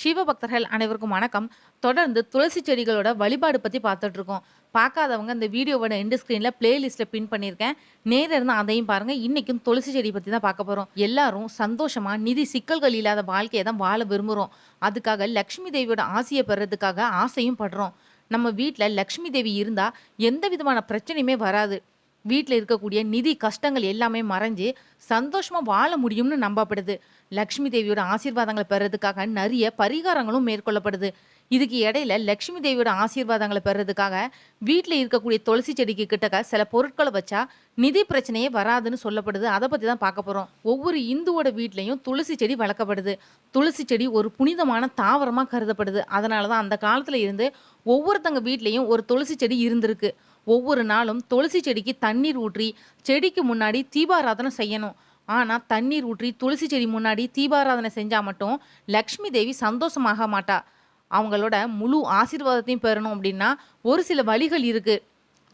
சிவபக்தர்கள் அனைவருக்கும் வணக்கம். தொடர்ந்து துளசி செடிகளோட வழிபாடு பற்றி பார்த்துட்டு இருக்கோம். பார்க்காதவங்க இந்த வீடியோவோட எண்டு ஸ்க்ரீனில் பிளேலிஸ்ட்டில் பின் பண்ணியிருக்கேன். நேரில் இருந்து அதையும் பாருங்கள் இன்றைக்கும் துளசி செடி பற்றி தான் பார்க்க போகிறோம் எல்லாரும் சந்தோஷமாக நிதி சிக்கல்கள் இல்லாத வாழ்க்கையை தான் வாழ விரும்புகிறோம் அதுக்காக லக்ஷ்மி தேவியோட ஆசையை பெறதுக்காக ஆசையும் படுறோம். நம்ம வீட்டில் லக்ஷ்மி தேவி இருந்தால் எந்த விதமான பிரச்சனையுமே வராது. வீட்டில் இருக்கக்கூடிய நிதி கஷ்டங்கள் எல்லாமே மறைஞ்சு சந்தோஷமாக வாழ முடியும்னு நம்பப்படுது. லக்ஷ்மி தேவியோட ஆசீர்வாதங்களை பெறதுக்காக நிறைய பரிகாரங்களும் மேற்கொள்ளப்படுது. இதுக்கு இடையில லக்ஷ்மி தேவியோட ஆசீர்வாதங்களை பெறதுக்காக வீட்டில் இருக்கக்கூடிய துளசி செடிக்கு கிட்டக்க சில பொருட்களை வச்சா நிதி பிரச்சனையே வராதுன்னு சொல்லப்படுது. அதை பற்றி தான் பார்க்க போகிறோம் ஒவ்வொரு இந்துவோட வீட்லேயும் துளசி செடி வளர்க்கப்படுது. துளசி செடி ஒரு புனிதமான தாவரமாக கருதப்படுது. அதனால தான் அந்த காலத்தில் இருந்து ஒவ்வொருத்தங்க வீட்லேயும் ஒரு துளசி செடி இருந்திருக்கு. ஒவ்வொரு நாளும் துளசி செடிக்கு தண்ணீர் ஊற்றி செடிக்கு முன்னாடி தீபாராதனை செய்யணும். ஆனால் தண்ணீர் ஊற்றி துளசி செடி முன்னாடி தீபாராதனை செஞ்சால் மட்டும் லக்ஷ்மி தேவி சந்தோஷமாக மாட்டா. அவங்களோட முழு ஆசீர்வாதத்தையும் பெறணும் அப்படின்னா ஒரு சில வழிகள் இருக்குது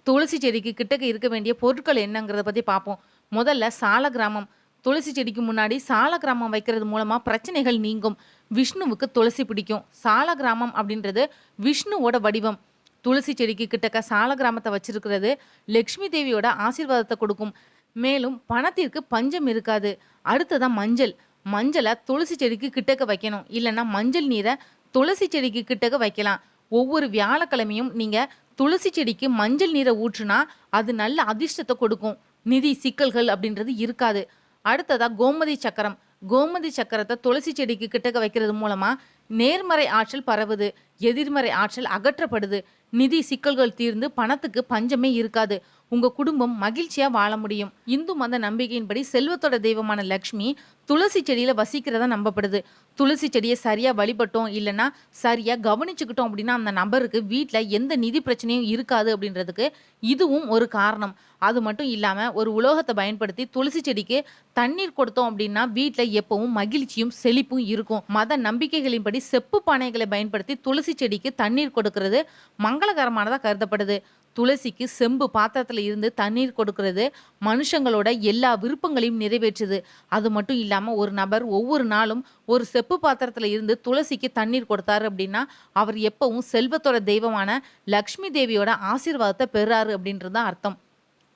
துளசி செடிக்கு கிட்டக்க இருக்க வேண்டிய பொருட்கள் என்னங்கிறத பற்றி பார்ப்போம். முதல்ல சால கிராமம். துளசி செடிக்கு முன்னாடி சால கிராமம் வைக்கிறது மூலமாக பிரச்சனைகள் நீங்கும். விஷ்ணுவுக்கு துளசி பிடிக்கும். சால கிராமம் அப்படின்றது விஷ்ணுவோட வடிவம். துளசி செடிக்கு கிட்டக்க சால கிராமத்தை வச்சிருக்கிறது லக்ஷ்மி தேவியோட ஆசீர்வாதத்தை கொடுக்கும். மேலும் பணத்திற்கு பஞ்சம் இருக்காது. அடுத்ததான் மஞ்சள். மஞ்சளை துளசி செடிக்கு கிட்டக்க வைக்கணும். இல்லைன்னா மஞ்சள் நீரை துளசி செடிக்கு கிட்டக்க வைக்கலாம். ஒவ்வொரு வியாழக்கிழமையும் நீங்கள் துளசி செடிக்கு மஞ்சள் நீரை ஊற்றுனா அது நல்ல அதிர்ஷ்டத்தை கொடுக்கும். நிதி சிக்கல்கள் அப்படின்றது இருக்காது. அடுத்ததா கோமதி சக்கரம். கோமதி சக்கரத்தை துளசி செடிக்கு கிட்டக்க வைக்கிறது மூலமா நேர்மறை ஆற்றல் பரவுது எதிர்மறை ஆற்றல் அகற்றப்படுது நிதி சிக்கல்கள் தீர்ந்து பணத்துக்கு பஞ்சமே இருக்காது. உங்க குடும்பம் மகிழ்ச்சியா வாழ முடியும். இந்து மத நம்பிக்கையின்படி செல்வத்தோட தெய்வமான லக்ஷ்மி துளசி செடியில வசிக்கிறதா நம்பப்படுது. துளசி செடியை சரியா வழிபட்டோம் இல்லைன்னா சரியா கவனிச்சுக்கிட்டோம் அப்படின்னா அந்த நபருக்கு வீட்டில் எந்த நிதி பிரச்சனையும் இருக்காது அப்படின்றதுக்கு இதுவும் ஒரு காரணம். அது மட்டும் இல்லாமல் ஒரு உலோகத்தை பயன்படுத்தி துளசி செடிக்கு தண்ணீர் கொடுத்தோம் அப்படின்னா வீட்டில் எப்பவும் மகிழ்ச்சியும் செழிப்பும் இருக்கும். மத நம்பிக்கைகளின்படி செப்பு பானைகளை பயன்படுத்தி துளசி செடிக்கு தண்ணீர் கொடுக்கிறது மங்களகரமானதாக கருதப்படுது. துளசிக்கு செம்பு பாத்திரத்தில் இருந்து தண்ணீர் கொடுக்கிறது மனுஷங்களோட எல்லா விருப்பங்களையும் நிறைவேற்றுது. அது மட்டும் இல்லாமல் ஒரு நபர் ஒவ்வொரு நாளும் ஒரு செப்பு பாத்திரத்தில் இருந்து துளசிக்கு தண்ணீர் கொடுத்தாரு அப்படின்னா அவர் எப்பவும் செல்வத்தோட தெய்வமான லக்ஷ்மி தேவியோட ஆசீர்வாதத்தை பெறாரு அப்படின்றது தான் அர்த்தம்.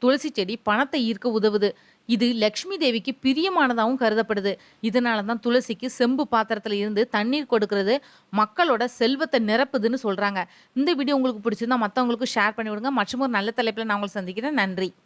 துளசி செடி பணத்தை ஈர்க்க உதவுது. இது லக்ஷ்மி தேவிக்கு பிரியமானதாகவும் கருதப்படுது. இதனால தான் துளசிக்கு செம்பு பாத்திரத்தில் இருந்து தண்ணீர் கொடுக்கறது மக்களோட செல்வத்தை நிரப்புதுன்னு சொல்கிறாங்க இந்த வீடியோ உங்களுக்கு பிடிச்சிருந்தா மற்றவங்களுக்கு ஷேர் பண்ணி விடுங்க மற்றும் ஒரு நல்ல தலைப்பில் நான் உங்களை சந்திக்கிறேன். நன்றி.